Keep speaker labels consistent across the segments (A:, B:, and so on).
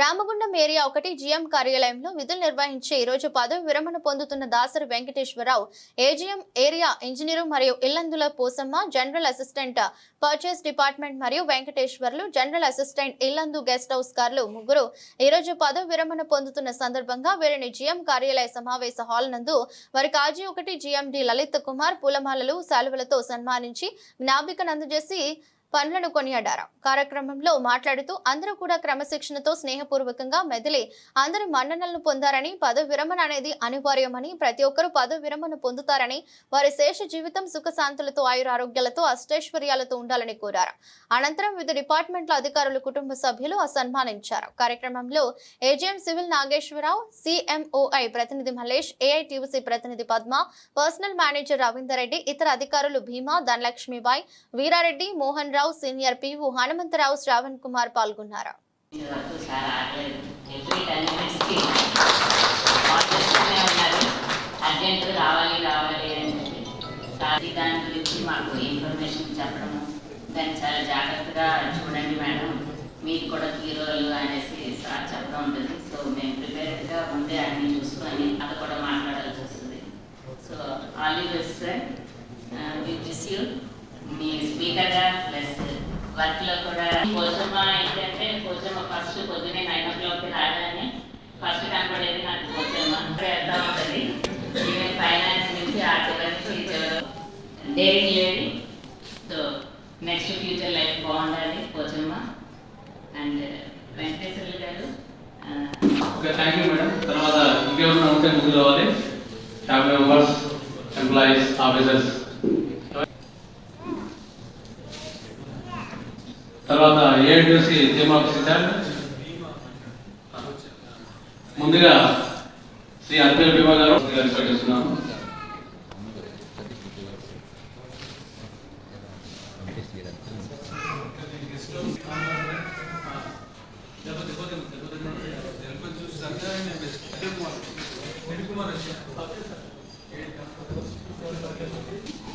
A: Ramagundam area ఒకటి GM కార్యాలయంలో విధులు నిర్వహించి ఈరోజు పదవి విరమణ పొందుతున్న Dasari Venkateswararao AGM area engineer మరియు Illandula Posamma general assistant purchase department మరియు Venkateswarlu general assistant Illandu guest house కార్లు ముగ్గురు ఈరోజు పదవి విరమణ పొందుతున్న సందర్భంగా వీరిని జీఎం కార్యాలయ సమావేశ హాల్ నందు వారి కాజీ ఒకటి జీఎండి లలిత్ కుమార్ పూలమాలలు శాలువలతో సన్మానించి జ్ఞాపికను అందజేసి పనులను కొనియాడారు. కార్యక్రమంలో మాట్లాడుతూ అందరూ కూడా క్రమశిక్షణతో స్నేహపూర్వకంగా మెదిలి అందరూ మన్ననలను పొందారని పదవి విరమణ అనేది అనివార్యమని ప్రతి ఒక్కరూ పదవి విరమణ పొందుతారని వారి శేష జీవితం సుఖశాంతులతో ఆయురారోగ్యాలతో అష్టైశ్వర్యాలతో ఉండాలని కోరారు. అనంతరం వివిధ డిపార్ట్మెంట్ల అధికారులు కుటుంబ సభ్యులు అసన్మానించారు. సన్మానించారు కార్యక్రమంలో ఏజీఎం సివిల్ నాగేశ్వరరావు సిఎంఓఐ ప్రతినిధి మల్లేష్ ఏఐటీయూసీ ప్రతినిధి పద్మ పర్సనల్ మేనేజర్ రవీందర్ రెడ్డి ఇతర అధికారులు భీమా ధనలక్ష్మిబాయ్ వీరారెడ్డి మోహన్ రామారావు సీనియర్ పివు హనుమంతరావు శ్రావణ్ కుమార్ పాల్గొన్నారు.
B: రావాలి రావాలి అని దాని గురించి మాకు ఇన్ఫర్మేషన్ చెప్పడము దాన్ని చాలా జాగ్రత్తగా చూడండి మేడం మీకు కూడా హీరోలు అనేసి సార్ చెప్పడం ఉంటుంది సో మేము ప్రిపేర్డ్గా ముందే అన్ని చూసుకొని అది కూడా మాట్లాడాల్సి వస్తుంది so all you best sir we miss you మీ స్పీకర్గా ప్లస్ వర్క్లో కూడా కోసమ ఏంటంటే కోసమ ఫస్ట్ పొద్దునే నైన్ ఓ క్లాక్ రాగానే ఫస్ట్ కనపడేది నాకు కోసమ వెళ్తా ఉంటుంది ఈవెన్ ఫైనాన్స్ నుంచి ఆ చివరి నుంచి చివరి daring lady so next future life బాగుండాలి కోసమ్మ అండ్ వెంకటేశ్వర్లు గారు
C: థ్యాంక్ యూ మేడం తర్వాత ఇంకేమైనా ఉంటే ముందు రావాలి. ఫ్యామిలీ మెంబర్స్ ఎంప్లాయీస్ ఆఫీసర్స్ తర్వాత ఏఎన్టీసీ టీమ్ ఆఫీసర్ ముందుగా శ్రీ అర్పేల్ భీమా గారు పెట్టేస్తున్నాము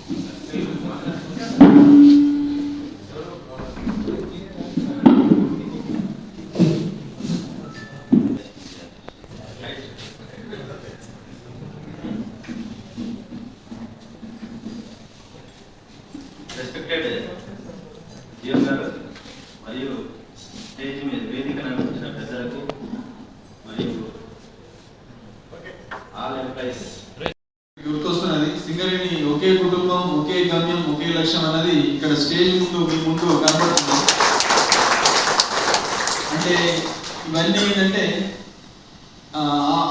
D: Thank you. క్రికెట్ జిఎం గారు మరియు స్టేజ్ మీద వేదికను అందించిన పెద్దలకు మరియు ఆల్ ఎంప్లాయీస్.
E: గుర్తొస్తున్నది సింగరేణి ఒకే కుటుంబం ఒకే గమ్యం ఒకే లక్ష్యం అన్నది ఇక్కడ స్టేజ్ ముందు మీ ముందు కనబడుతుంది. అంటే ఇవన్నీ ఏంటంటే ఆ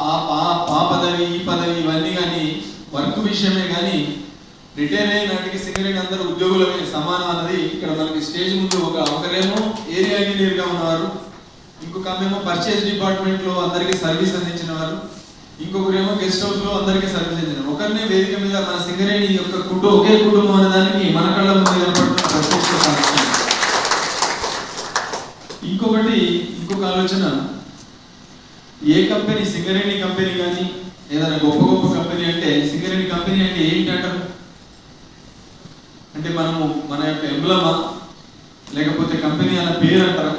E: ఆ- ఆ పదవి ఈ పదవి ఇవన్నీ కానీ వర్క్ విషయమే కానీ రిటైర్ అయిన నాటికి సింగరేణి అందరూ ఉద్యోగులమే సమానం అన్నది ఇక్కడ మనకి స్టేజ్ ముందు ఒక ఒకరేమో ఏరియా ఇంజనీర్గా ఉన్నవారు ఇంకొక ఆమెమో పర్చేజ్ డిపార్ట్మెంట్లో అందరికీ సర్వీస్ అందించిన వారు ఇంకొకరేమో గెస్ట్ హౌస్లో అందరికీ సర్వీస్ అందించిన ఒకరినే వేదిక మీద మన సింగరేణి యొక్క కుటుంబం ఒకే కుటుంబం అనే దానికి మన కళ్ళ ముందు కనపడుతున్న ఇంకొకటి ఇంకొక ఆలోచన ఏ కంపెనీ సింగరేణి కంపెనీ కానీ ఏదైనా గొప్ప గొప్ప కంపెనీ అంటే సింగరేణి కంపెనీ అంటే ఏంటి అంటే మనము మన యొక్క ఎంబ్లమా లేకపోతే కంపెనీ అన్న పేరు అంటారా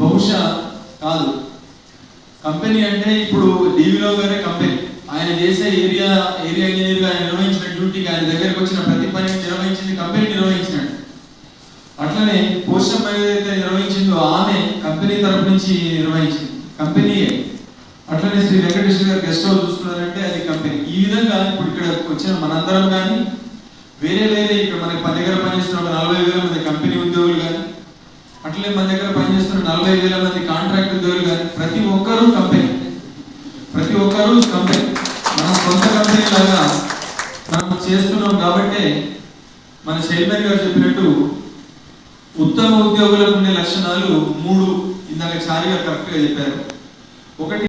E: బహుశా కాదు. కంపెనీ అంటే ఇప్పుడు డీవీలో గారే కంపెనీ. ఆయన చేసే ఏరియా ఏరియా ఇంజనీర్గా ఆయన నిర్వహించిన డ్యూటీకి ఆయన దగ్గరకు వచ్చిన ప్రతి పని నిర్వహించింది కంపెనీ నిర్వహించినట్టు. అట్లనే పోస్టమ్ ఏదైతే నిర్వహించిందో ఆమె కంపెనీ తరపు నుంచి నిర్వహించింది. కంపెనీయే. అట్లనే శ్రీ వెంకటేశ్వర గారు గెస్ట్ హౌస్ చూసుకున్నారంటే అది కంపెనీ. ఈ విధంగా ఇప్పుడు ఇక్కడ వచ్చిన మనందరం కానీ వేరే వేరే ఇక్కడ మనకి మన దగ్గర పనిచేస్తున్న ఒక నలభై వేల మంది కంపెనీ ఉద్యోగులు కానీ అట్లే మన దగ్గర పనిచేస్తున్న నలభై వేల మంది కాంట్రాక్ట్ ఉద్యోగులు కానీ ప్రతి ఒక్కరూ కంపెనీ. ప్రతి ఒక్కరూ కంపెనీ. మన సొంత కంపెనీ లాగా మనం చేస్తున్నాం కాబట్టి మన చైర్మన్ గారు చెప్పినట్టు ఉత్తమ ఉద్యోగులకు ఉండే లక్షణాలు మూడు. ఇందాక చారిగా కరెక్ట్గా చెప్పారు. ఒకటి